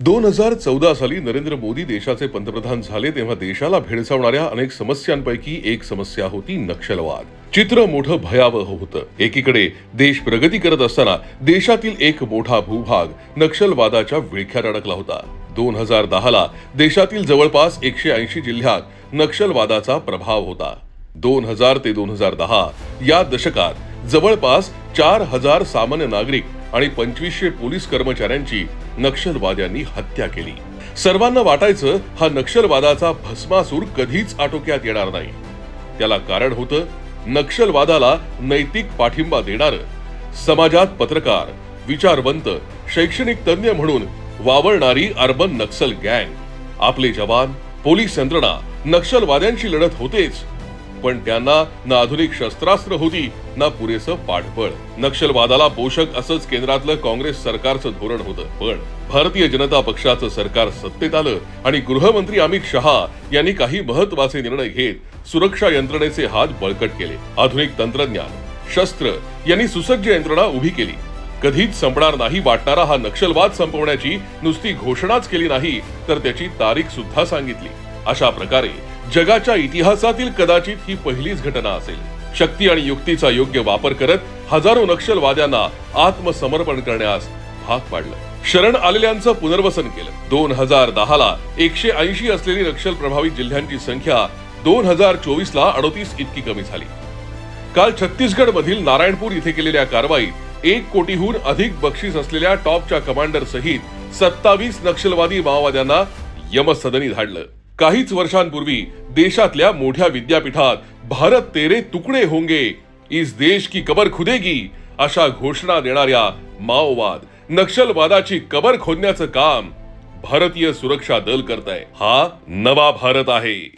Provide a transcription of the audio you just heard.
दोन हजार चौदा साली नरेंद्र मोदी देशाचे पंतप्रधान झाले तेव्हा देशाला भेडसावणाऱ्या अनेक समस्यांपैकी एक समस्या होती नक्षलवाद. चित्र मोठं भयावह होतं. एकीकडे देश प्रगती करत असताना देशातील एक मोठा भूभाग नक्षलवादाच्या विळख्यात अडकला होता. दोन हजार दहाला देशातील जवळपास एकशे ऐंशी जिल्ह्यात नक्षलवादाचा प्रभाव होता. दोन हजार ते दोन हजार दहा या दशकात जवळपास चार हजार सामान्य नागरिक आणि पंचवीसशे पोलीस कर्मचाऱ्यांची नक्षलवाद्यांनी हत्या केली. सर्वांना वाटायचं हा नक्षलवादाचा भस्मासूर कधीच आटोक्यात येणार नाही. त्याला कारण होतं नक्षलवादाला नैतिक पाठिंबा देणार समाजात पत्रकार विचारवंत शैक्षणिक तज्ञ म्हणून वावरणारी अर्बन नक्सल गँग. आपले जवान पोलीस यंत्रणा नक्षलवाद्यांशी लढत होतेच पण त्यांना ना आधुनिक शस्त्रास्त्र होती ना पुरेसं पाठबळ. नक्षलवादाला पोषक असंच केंद्रातलं काँग्रेस सरकारचं धोरण होतं. पण भारतीय जनता पक्षाचं सरकार सत्तेत आलं आणि गृहमंत्री अमित शहा यांनी काही महत्त्वाचे निर्णय घेत सुरक्षा यंत्रणेचे हात बळकट केले. आधुनिक तंत्रज्ञान शस्त्र यांनी सुसज्ज यंत्रणा उभी केली. कधीच संपणार नाही वाटणारा हा नक्षलवाद संपवण्याची नुसती घोषणाच केली नाही तर त्याची तारीख सुद्धा सांगितली. अशा प्रकारे जगाच्या इतिहासातील कदाचित ही पहिलीच घटना असेल. शक्ती आणि युक्तीचा योग्य वापर करत हजारो नक्षलवाद्यांना आत्मसमर्पण करण्यास भाग पाडलं. शरण आलेल्यांचं पुनर्वसन केलं. दोन हजार दहाला एकशे ऐंशी असलेली नक्षल प्रभावित जिल्ह्यांची संख्या दोन हजार चोवीस ला अडोतीस इतकी कमी झाली. काल छत्तीसगड मधील नारायणपूर इथे केलेल्या कारवाईत एक कोटीहून अधिक बक्षीस असलेल्या टॉपच्या कमांडर सहित सत्तावीस नक्षलवादी माओवाद्यांना यमसदनी धाडलं. काहीच वर्षांपूर्वी देशातल्या मोठ्या विद्यापीठात भारत तेरे तुकडे होंगे इस देश की कबर खुदेगी अशा घोषणा देणाऱ्या माओवाद नक्षलवादाची कबर खोदण्याचं काम भारतीय सुरक्षा दल करत आहे हा नवा भारत आहे.